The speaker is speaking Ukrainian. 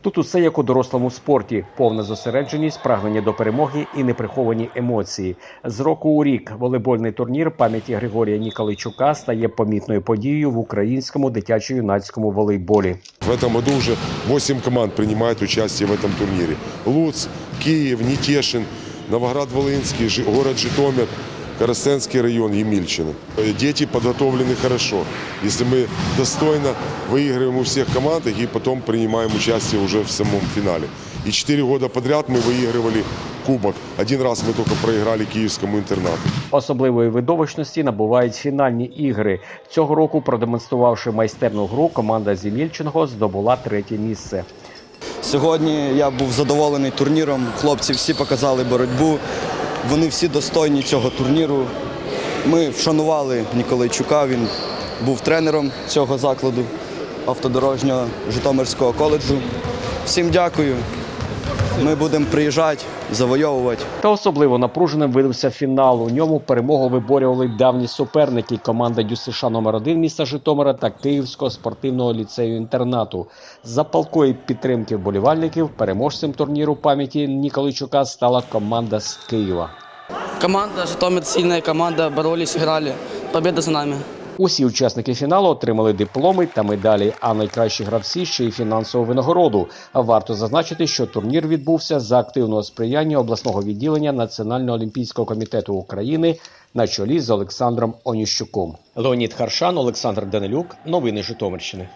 Тут усе як у дорослому спорті: повна зосередженість, прагнення до перемоги і неприховані емоції. З року у рік волейбольний турнір пам'яті Григорія Ніколайчука стає помітною подією в українському дитячо-юнацькому волейболі. В этом году уже 8 команд принимают участие в этом турнире. Луц, Киев, Нетешин, Новоград-Волынский, Жи- город Житомир, Коростенский район, Емельчино. Э, Дети подготовлены хорошо. Если мы достойно выигрываем у всех команд и потом принимаем участие уже в самом финале. И 4 года подряд мы выигрывали кубок. Один раз мы только проиграли киевскому интернату. Особливої видовищності набувають фінальні ігри. Цього року, продемонструвавши майстерну гру, команда Зімільчиного здобула третє місце. Сьогодні я був задоволений турніром. Хлопці всі показали боротьбу. Вони всі достойні цього турніру. Ми вшанували Ніколайчука. Він був тренером цього закладу автодорожнього Житомирського коледжу. Всім дякую. Ми будемо приїжджати, завойовувати. Та особливо напруженим видався фінал. У ньому перемогу виборювали давні суперники команда ДЮСШ номер 1 міста Житомира та Київського спортивного ліцею інтернату. За палкої підтримки вболівальників переможцем турніру пам'яті Ніколайчука стала команда з Києва. Команда Житомир сильная команда, боролись, играли. Победа за нами. Усі учасники фіналу отримали дипломи та медалі, а найкращі гравці ще й фінансову винагороду. Варто зазначити, що турнір відбувся за активного сприяння обласного відділення Національного олімпійського комітету України на чолі з Олександром Оніщуком. Леонід Харшан, Олександр Данилюк. Новини Житомирщини.